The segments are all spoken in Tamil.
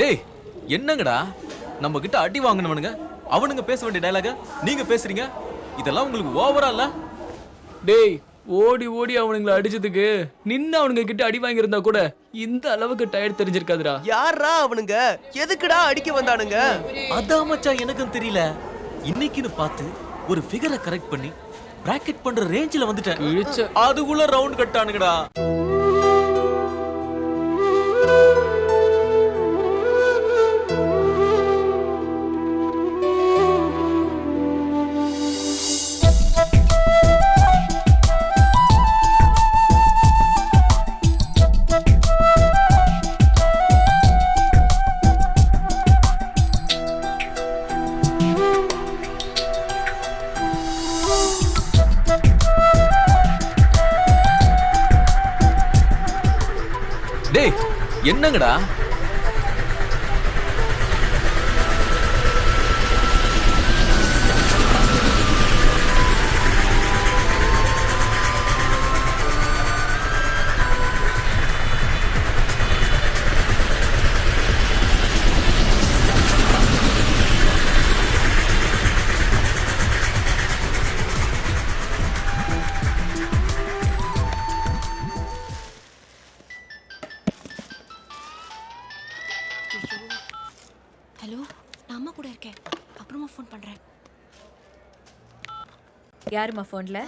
டேய் என்னங்கடா? நம்ம கிட்ட அடி வாங்கினவனுங்க. அவனுங்க பேச வேண்டிய டயலாக நீங்க பேசுறீங்க? இதெல்லாம் உங்களுக்கு ஓவரா இல்ல? டேய் ஓடி ஓடி அவனுங்களை அடிச்சதுக்கு நின்னு அவனுங்க கிட்ட அடி வாங்கியிருந்தா கூட இந்த அளவுக்கு டயர்ட் தெரிஞ்சிருக்காதுடா. யாரா அவனுங்க? எதுக்குடா அடிக்க வந்தானுங்க? அதான் மச்சான் எனக்கும் தெரியல. இன்னைக்குன்னு பார்த்து ஒரு ஃபிகரை கரெக்ட் பண்ணி பிராக்கெட் பண்ற ரேஞ்சில வந்துட்டேன். அதுக்குள்ள ரவுண்ட் கட்டானுங்கடா என்னங்கடா? அப்புறமா ஃபோன் பண்றேன் யாரும்மா ஃபோன்ல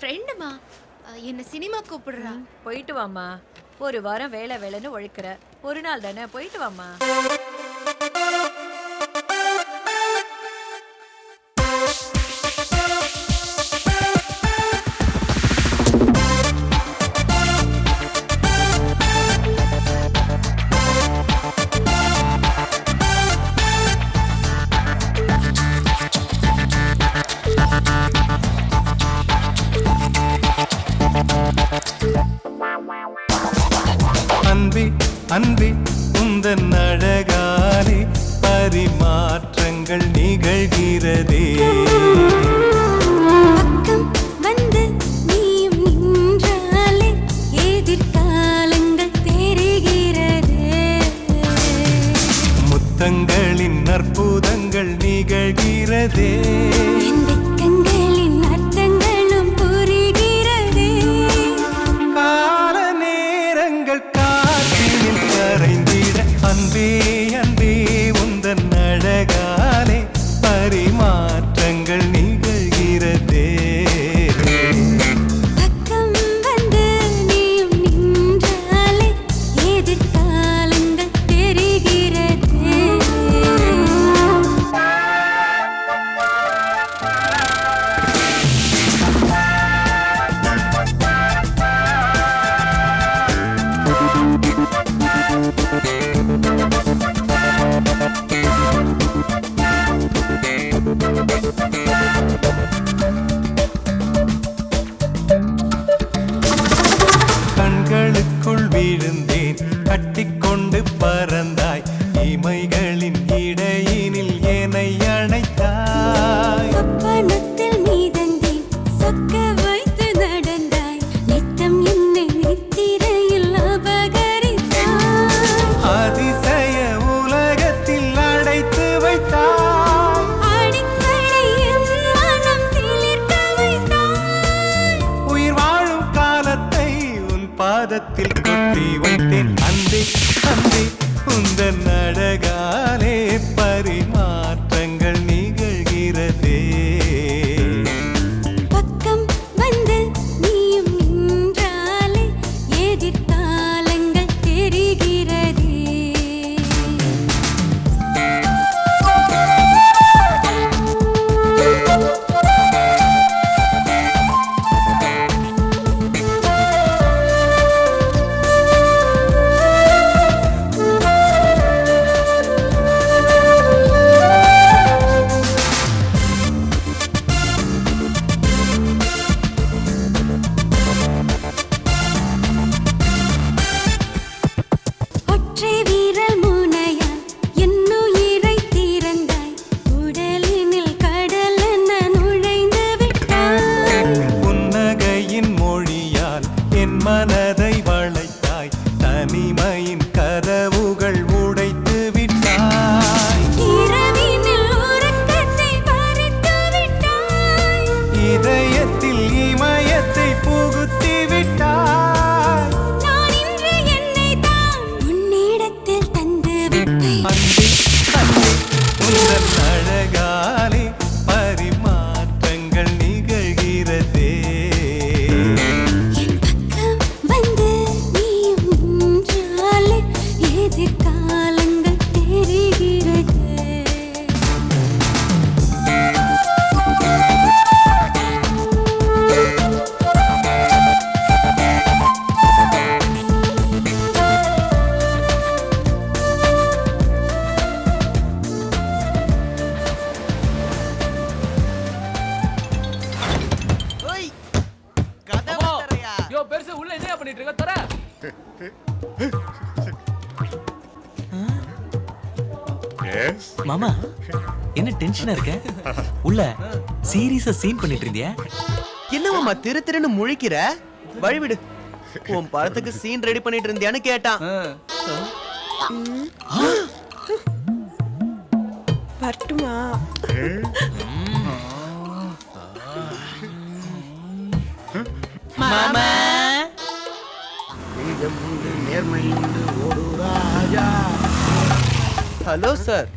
ஃப்ரெண்டுமா என்ன சினிமா கூப்பிடுறா. போயிட்டு வாம்மா. ஒரு வாரம் வேலை வேலைன்னு உழைக்கிற. ஒரு நாள் தானே போயிட்டு வாம்மா. இடையினில் என்னை அணைத்தாய். சொப்பனத்தில் நீதந்தேன் சொக்க வைத்து நடந்தாய். நித்தம் என்னை நித்திரையில் அபகரித்தாய். அதிசய உலகத்தில் அடைத்து வைத்தாய். அடிக்கடி என் மனம் சிலிர்க்க வைத்தாய். உயிர் வாழும் காலத்தை உன் பாதத்தில் கொட்டி வைத்தேன். அன்பே அன்பே உந்தன் அழகாலே. யோ பெருசு உள்ள என்ன பண்ணிட்டு இருக்க? தர. மாமா என்ன டென்ஷனா இருக்க? உள்ள சீரியஸா சீன் பண்ணிட்டு இருந்தியா? என்னமாம்மா திரு திருன்னு முழிக்கிற? வழிவிடு உன் படத்துக்கு சீன் ரெடி பண்ணிட்டு இருந்தியான்னு கேட்டான். வரட்டுமா? ஹலோ சார்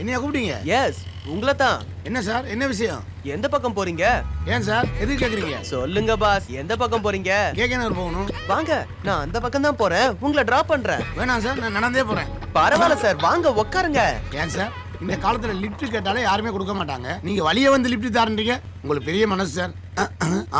என்னையா கூப்பிட்டீங்க? எஸ் உங்களை தான் என்ன சார் என்ன விஷயம்? எந்த பக்கம் போறீங்க? ஏன் சார் எதுக்கு கேக்குறீங்க? சொல்லுங்க பாஸ் எந்த பக்கம் போறீங்க? கேகேனர் போகணும். வாங்க நான் அந்த பக்கம் தான் போறேன். உங்களை டிராப் பண்றேன். வேணாம் சார் நான் நடந்தே போறேன். பரவாயில்ல சார் வாங்க உட்காருங்க. ஏன் சார் இந்த காலத்துல லிஃப்ட் கேட்டாலே யாருமே கொடுக்க மாட்டாங்க. நீங்க வழியே வந்து லிஃப்ட் தாரன்றீங்க. உங்களுக்கு பெரிய மனசு சார்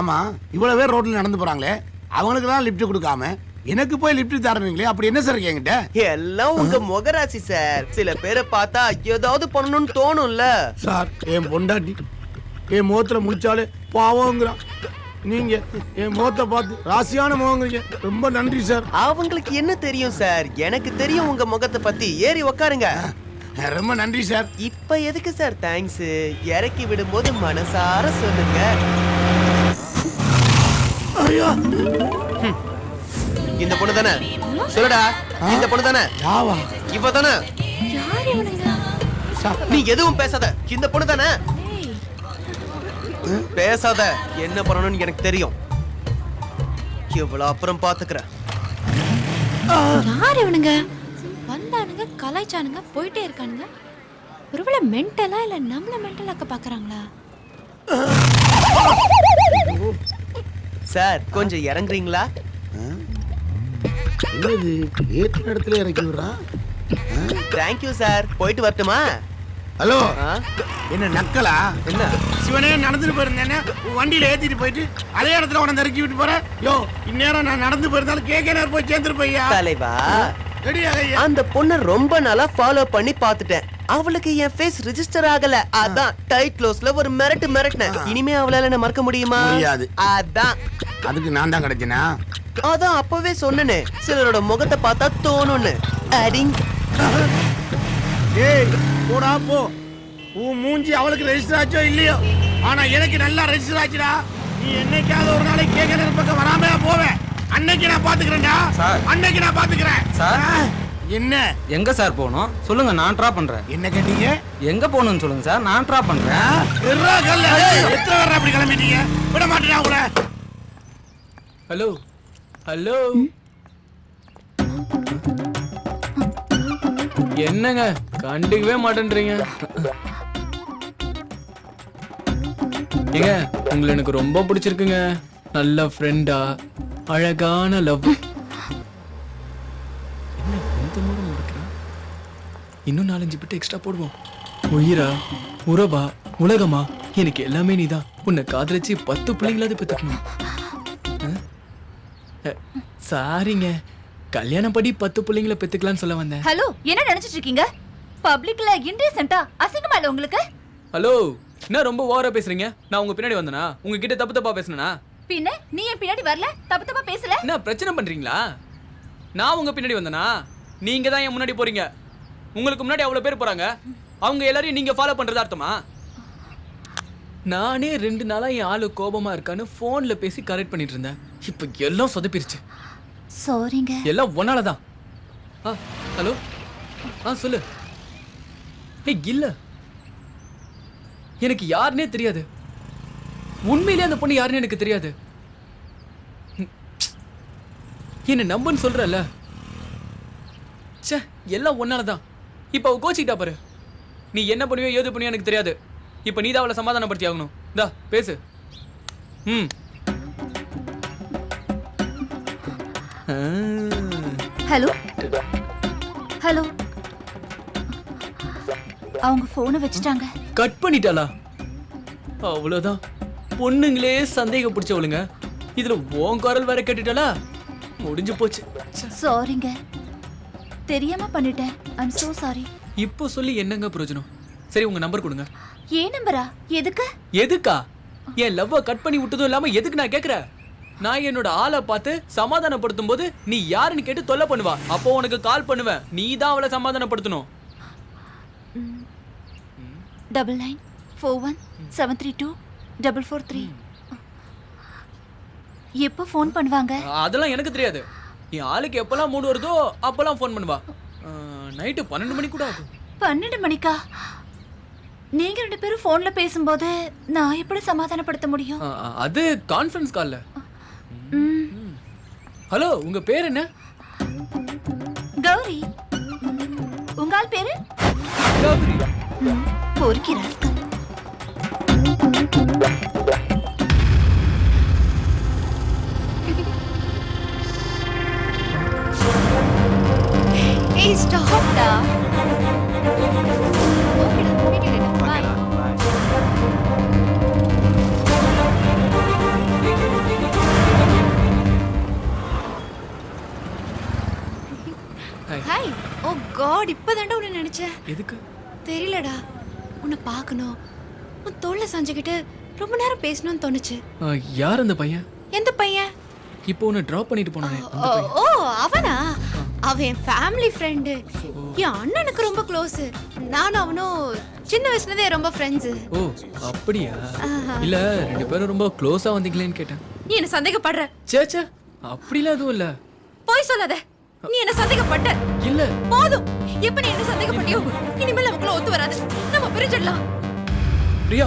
ஆமா இவ்வளவு பேர் ரோட்ல நடந்து போறாங்களே. அவங்களுக்கு தான் லிஃப்ட் கொடுக்காம எனக்கு போய் லிஃப்ட் தரணுங்களே அப்படி என்ன சார் என்கிட்ட? எல்லாம் உங்க முகராசி சார் சில பேரை பார்த்தா ஏதாவது பண்ணணும்னு தோணும்ல. சார் என் பொண்டாட்டி என் முகத்துல முடிச்சாலே பாவங்கிறான். நீங்க என் முகத்தை பார்த்து ராசியான முகங்கிறீங்க. ரொம்ப நன்றி சார் அவங்களுக்கு என்ன தெரியும் சார் எனக்கு தெரியும் உங்க முகத்தை பத்தி. ஏறி உட்காருங்க ரொம்ப நன்றி சார் இப்ப எதுக்கு சார் தேங்க்ஸ் இறக்கி விடும்போது மனசார சொல்லுங்க. ஐயோ! இந்த பொண்ணு தானே? சொல்லுடா இந்த பொண்ணு தானே? யாவா? இவ தானே? யார் இவனுங்க? நீ எதுவும் பேசாத இந்த பொண்ணு தானே? பேசாத என்ன பண்ணணும்னு எனக்கு தெரியும். இவ்வளவு அப்புறம் பாத்துக்கிறேன். யார் இவனுங்க? வந்தானுங்க கலாய்ச்சானுங்க போயிட்டே இருக்கானுங்க. ஒருவேளை மென்டலா இல்ல நம்மள மென்டலாக்க பாக்குறாங்களா? சார் கொஞ்சம் இறங்குறீங்களா? என்னது ஏற்ற இடத்துல இறக்கி விடுறான் தேங்க்யூ சார் போயிட்டு வரட்டுமா? ஹலோ? என்ன நக்கலா? என்ன? சிவனே நடந்துட்டு போயிருந்தேனே. வண்டியில ஏத்திட்டு போயிட்டு அதே இடத்துல உன இறக்கி விட்டு போற. யோ இந்நேரம் நான் நடந்து போயிருந்தாலும் கேட்க நேரம் போய் சேர்ந்துட்டு போய்யா? தலைவா? அந்த பொண்ணை ரொம்ப நாளா ஃபாலோ பண்ணி பார்த்துட்டேன். அவளுக்கு என் ஃபேஸ் ரெஜிஸ்டர் ஆகல. அதான் டைட் க்ளோஸ்ல ஒரு மிரட்டு மிரட்டினேன். இனிமே அவளால என்ன மறக்க முடியுமா. அதான். அதுக்கு நான் தான் கிடைச்சேனா? அதான் அப்பவே சொன்னனே. சிலரோட முகத்தை பார்த்தா தோணும்னு. அடிங். ஏய் போடா போ. உன் மூஞ்சி அவளுக்கு ரெஜிஸ்டர் ஆச்சோ இல்லையோ? ஆனா எனக்கு நல்லா ரெஜிஸ்டர் ஆச்சுடா. நீ என்னைக்காவது ஒரு நாளைக்கு கேட்க நேரம் பக்கம் வராமையா போவேன் அன்னைக்கு நான் பாத்துக்கிறேன்டா. அன்னைக்கு நான் பாத்துக்கிறேன். ஆ, என்ன? எங்க சார் போகணும்? சொல்லுங்க நான் ட்ரா பண்றேன். என்ன கேட்டீங்க? எங்க போகணும்னு சொல்லுங்க சார். நான் ட்ரா பண்றேன். எத்தனை பேர் அப்படி கிளம்பிட்டீங்க? விட மாட்டேன் உங்களை. Hello hello. என்னங்க கண்டுக்கவே மாட்டேன்றீங்க. ஏங்க உங்களை எனக்கு ரொம்ப பிடிச்சிருக்குங்க. நல்ல ஃப்ரெண்டா அழகான லவ் இன்னும் நாலஞ்சு பிட்டு எக்ஸ்ட்ரா போடுவோம். உயிரா உறவா உலகமா? எனக்கு எல்லாமே நீதான். உன்னை காதலிச்சு பத்து பிள்ளைங்களாவது பெற்றுக்கணும் சாரிங்க. கல்யாணம் படி பத்து பிள்ளைங்கள பெத்துக்கலாம்னு சொல்ல வந்தேன். ஹலோ என்ன நினைச்சிட்டு இருக்கீங்க பப்ளிக்ல இன்டீசென்ட்டா அசிங்கமா இல்ல உங்களுக்கு? ஹலோ என்ன ரொம்ப ஓவரா பேசுறீங்க? நான் உங்க பின்னாடி வந்தனா? உங்ககிட்ட தப்பு தப்பா பேசுனனா? பின்ன நீ என் பின்னாடி வரல? தப்பு தப்பா பேசல? என்ன பிரச்சனை பண்றீங்களா? நான் உங்க பின்னாடி வந்தனா? நீங்க தான் என் முன்னாடி போறீங்க. உங்களுக்கு முன்னாடி அவ்வளவு பேர் போறாங்க. அவங்க எல்லாரையும் நீங்க ஃபாலோ பண்றதா அர்த்தமா? நானே ரெண்டு நாளா என் ஆளு கோபமா இருக்கான்னு போன்ல பேசி கரெக்ட் பண்ணிட்டு இருந்தேன். இப்போ எல்லாம் சொதப்பிருச்சு. சாரிங்க எல்லாம் ஒன்னால தான் ஆ ஹலோ? ஆ சொல்லு. ஏய் இல்ல. எனக்கு யாருனே தெரியாது. உண்மையிலே அந்த பொண்ணு யாருன்னு எனக்கு தெரியாது. என்ன நம்புன்னு சொல்றல ச்சே எல்லாம் ஒன்னால தான் இப்போ அவ கோச்சிக்கிட்டா பாரு. நீ என்ன பண்ணுவியோ ஏது பண்ணுவியோ எனக்கு தெரியாது. இப்போ நீ தான் அவளை சமாதானப்படுத்தி ஆகணும் இந்தா பேசு. ம். ஹலோ? ஹலோ? அவங்க போனை வச்சுட்டாங்க. கட் பண்ணிட்டாளா? அவ்வளவுதான். பொண்ணுங்களே சந்தேகம் பிடிச்சவளுங்க. இதுல உன் குரல் வேற கேட்டுட்டாளா? முடிஞ்சு போச்சு. ச்சே. சாரிங்க தெரியாம பண்ணிட்டேன். ஐம் so சாரி இப்போ சொல்லி என்னங்க பிரயோஜனம்? சரி உங்க நம்பர் கொடுங்க. ஏன் நம்பரா எதுக்கு? எதுக்கா? என் லவ்வ கட் பண்ணி விட்டதும் இல்லாம எதுக்கு நான் கேக்குறேன்? நான் என்னோட ஆளை பார்த்து சமாதானப்படுத்தும் போது நீ யாருன்னு கேட்டு தொல்லை பண்ணுவா. அப்போ உனக்கு கால் பண்ணுவேன். நீ தான் அவளை சமாதானப்படுத்தணும். Double nine four one seven three two double four three. எப்போ ஃபோன் பண்ணுவாங்க? அதெல்லாம் எனக்கு தெரியாது. என் ஆளுக்கு எப்பெல்லாம் மூடு வருதோ அப்பெல்லாம் ஃபோன் பண்ணுவா. நைட்டு பன்னெண்டு மணி கூட ஆகும். பன்னெண்டு மணிக்கா? நீங்க ரெண்டு பேரும் ஃபோன்ல பேசும்போது நான் எப்படி சமாதானப்படுத்த முடியும்? அது கான்ஃபரன்ஸ் கால்ல ஹலோ உங்க பேர் என்ன? கௌரி. உங்க ஆள் பேரு? கௌரி பொறுக்கி ராஸ்கல் ஏய் ஸ்டாப்டா ஓகேடா எதுக்கு? தெரியலடா. உன்னை பார்க்கணும். உன் தோல்ல சாஞ்சுக்கிட்டு ரொம்ப நேரம் பேசணும்னு தோணுச்சு. யார் அந்த பையன்? எந்த பையன்? இப்போ உன்னை ட்ராப் பண்ணிட்டு போனானே ஓ, அவனா? அவன் என் ஃபேமிலி ஃப்ரெண்டு என் அண்ணனுக்கு ரொம்ப க்ளோஸ் நானும் அவனும் சின்ன வயசுலதே ரொம்ப ஃப்ரெண்ட்ஸ் ஓ அப்படியா. இல்ல ரெண்டு பேரும் ரொம்ப க்ளோஸா வந்தீங்களேன்னு கேட்டேன். நீ என்ன சந்தேகப்படுற? சே சே அப்படிலாம் எதுவும் இல்ல. போய் சொல்லாத. நீ என்ன சந்தேகப்பட்ட? இல்ல. போதும். எப்ப நீ என்ன சந்தேகப்பட்டியோ இனிமேல் நமக்குள்ள ஒத்து வராது. நம்ம பிரிஞ்சிடலாம். பிரியா.